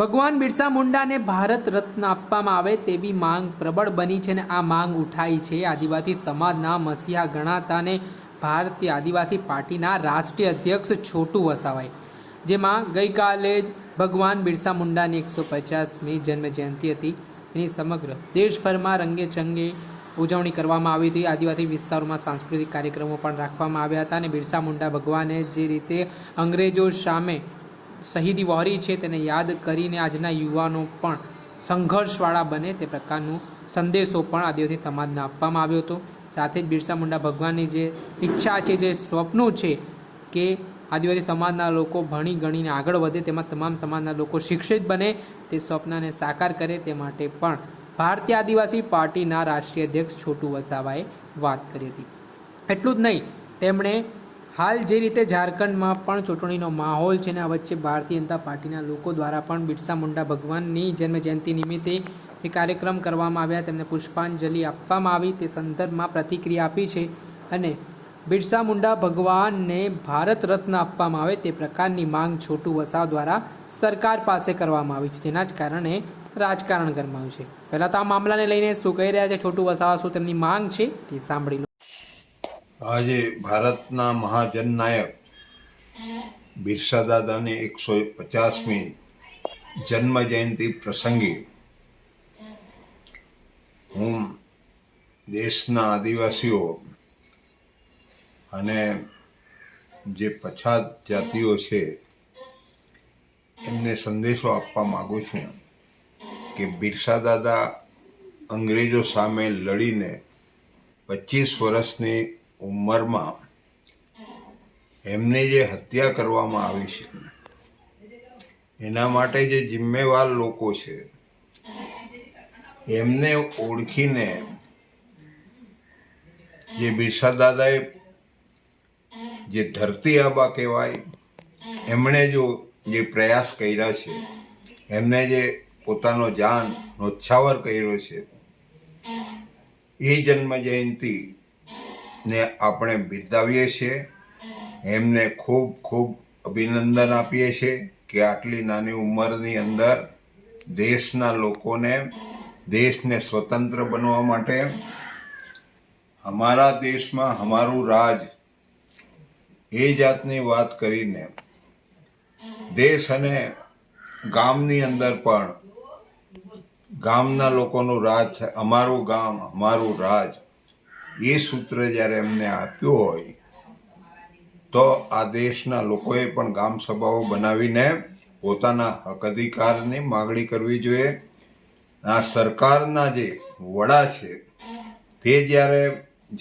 ભગવાન બિરસા મુંડાને ભારત રત્ન આપવામાં આવે તેવી માંગ પ્રબળ બની છે અને આ માંગ ઉઠાઈ છે. આદિવાસી સમાજના મસીહા ગણાતાને ભારતીય આદિવાસી પાર્ટીના રાષ્ટ્રીય અધ્યક્ષ છોટુ વસાવાય જેમાં ગઈકાલે જ ભગવાન બિરસા મુંડાની એકસો પચાસમી જન્મ જયંતિ હતી. એની સમગ્ર દેશભરમાં રંગે ચંગે ઉજવણી કરવામાં આવી હતી. આદિવાસી વિસ્તારોમાં સાંસ્કૃતિક કાર્યક્રમો પણ રાખવામાં આવ્યા હતા અને બિરસા મુંડા ભગવાને જે રીતે અંગ્રેજો સામે શહીદી વહોરી છે તેને યાદ કરીને આજના યુવાનો પણ સંઘર્ષવાળા બને તે પ્રકારનું સંદેશો પણ આદિવાસી સમાજને આપવામાં આવ્યો હતો. સાથે જ બિરસા મુંડા ભગવાનની જે ઈચ્છા છે, જે સ્વપ્નો છે કે આદિવાસી સમાજના લોકો ભણી ગણીને આગળ વધે તેમાં તમામ સમાજના લોકો શિક્ષિત બને તે સ્વપ્નને સાકાર કરે તે માટે પણ ભારતીય આદિવાસી પાર્ટીના રાષ્ટ્રીય અધ્યક્ષ છોટુ વસાવાએ વાત કરી હતી. એટલું જ નહીં, તેમણે હાલ જે રીતે ઝારખંડમાં પણ ચૂંટણીનો માહોલ છે ને, આ વચ્ચે ભારતીય જનતા પાર્ટીના લોકો દ્વારા પણ બિરસા મુંડા ભગવાનની જન્મ જયંતિ નિમિત્તે એ કાર્યક્રમ કરવામાં આવ્યા. તેમને પુષ્પાંજલિ આપવામાં આવી. તે સંદર્ભમાં પ્રતિક્રિયા આપી છે અને બિરસા મુંડા ભગવાનને ભારત રત્ન આપવામાં આવે તે પ્રકારની માંગ છોટુ વસાવ દ્વારા સરકાર પાસે કરવામાં આવી છે. જેના જ કારણે રાજકારણ ગરમાયું છે. પહેલાં તો આ મામલાને લઈને શું કહી રહ્યા છે? છોટુ વસાવા શું તેમની માંગ છે? તે સાંભળી આજે ભારતના મહાજનનાયક બિરસા દાદાની એકસો પચાસમી જન્મ જયંતિ પ્રસંગે હું દેશના આદિવાસીઓ અને જે પછાત જાતિઓ છે, એમને સંદેશો આપવા માગું છું કે બિરસા દાદા અંગ્રેજો સામે લડીને પચીસ વર્ષની ઉંમરમાં એમની જે હત્યા કરવામાં આવી છે, એના માટે જે જિમ્મેવાર લોકો છે, એમને ઓળખીને જે બિરસા દાદાએ જે ધરતી આબા કહેવાય, એમણે જો જે પ્રયાસ કર્યા છે, એમને જે પોતાનો જાન નોછાવર કર્યો છે, એ જન્મ જયંતિ ને આપણે બિરદાવીએ છીએ. એમને ખૂબ ખૂબ અભિનંદન આપીએ છીએ કે આટલી નાની ઉંમરની અંદર દેશના લોકોને, દેશને સ્વતંત્ર બનવા માટે અમારા દેશમાં અમારું રાજ એ જાતની વાત કરીને દેશ અને ગામની અંદર પણ ગામના લોકોનું રાજ અમારું ગામ, અમારું રાજ એ સૂત્ર જ્યારે એમને આપ્યું હોય, તો આ દેશના લોકોએ પણ ગામ સભાઓ બનાવીને પોતાના હક અધિકારની માગણી કરવી જોઈએ. આ સરકારના જે વડા છે, તે જ્યારે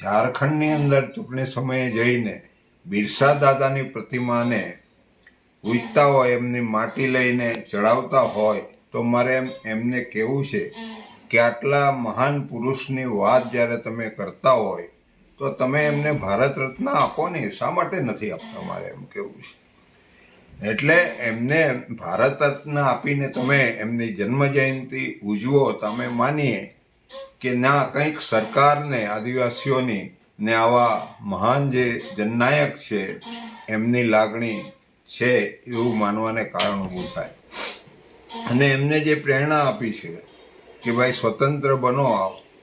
ઝારખંડની અંદર ચૂંટણી સમયે જઈને બિરસા દાદાની પ્રતિમાને પૂજતા હોય, એમની માટી લઈને ચડાવતા હોય, તો મારે એમ એમને કહેવું છે કે આટલા મહાન પુરુષની વાત જ્યારે તમે કરતા હોય, તો તમે એમને ભારત રત્ન આપો ને શા માટે નથી આપતા મારે એમ કેવું છે? એટલે એમને ભારત રત્ન આપીને તમે એમની જન્મ જયંતિ ઉજવો તમે માનીએ કે ના, કંઈક સરકારને, આદિવાસીઓની ને આવા મહાન જે જનનાયક છે, એમની લાગણી છે એવું માનવાને કારણ ઊભું થાય. અને એમને જે પ્રેરણા આપી છે કે ભાઈ સ્વતંત્ર બનો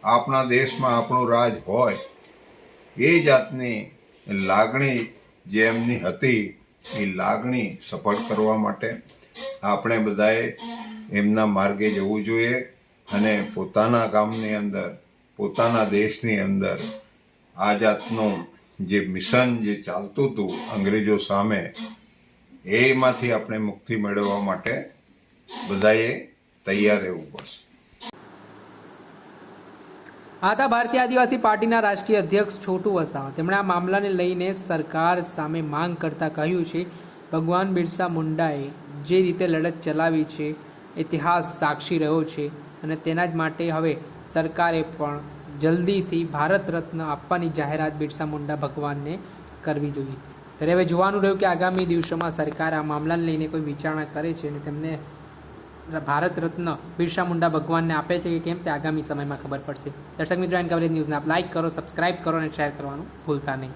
આપણા દેશમાં આપણો રાજ હોય. એ જાતની લાગણી જે એમની હતી, એ લાગણી સફળ કરવા માટે આપણે બધાએ એમના માર્ગે જવું જોઈએ અને પોતાના ગામની અંદર, પોતાના દેશની અંદર આ જાતનું જે મિશન જે ચાલતું હતું અંગ્રેજો સામે, એમાંથી આપણે મુક્તિ મેળવવા માટે બધાએ તૈયાર રહેવું પડશે. આ હતા ભારતીય આદિવાસી પાર્ટીના રાષ્ટ્રીય અધ્યક્ષ છોટુ વસાવા. તેમણે આ મામલાને લઈને સરકાર સામે માંગ કરતા કહ્યું છે, ભગવાન બિરસા મુંડાએ જે રીતે લડત ચલાવી છે, ઇતિહાસ સાક્ષી રહ્યો છે અને તેના જ માટે હવે સરકારે પણ જલ્દીથી ભારત રત્ન આપવાની જાહેરાત બિરસા મુંડા ભગવાનને કરવી જોઈએ. ત્યારે હવે જોવાનું રહ્યું કે આગામી દિવસોમાં સરકાર આ મામલાને લઈને કોઈ વિચારણા કરે છે અને તેમને ભારત રત્ન બિરસા મુંડા ભગવાનને આપે છે કે કેમ તે આગામી સમયમાં ખબર પડશે. દર્શક મિત્રો, એન કવરેજ ન્યૂઝને આપ લાઇક કરો સબસ્ક્રાઇબ કરો અને શેર કરવાનું ભૂલતા નહીં.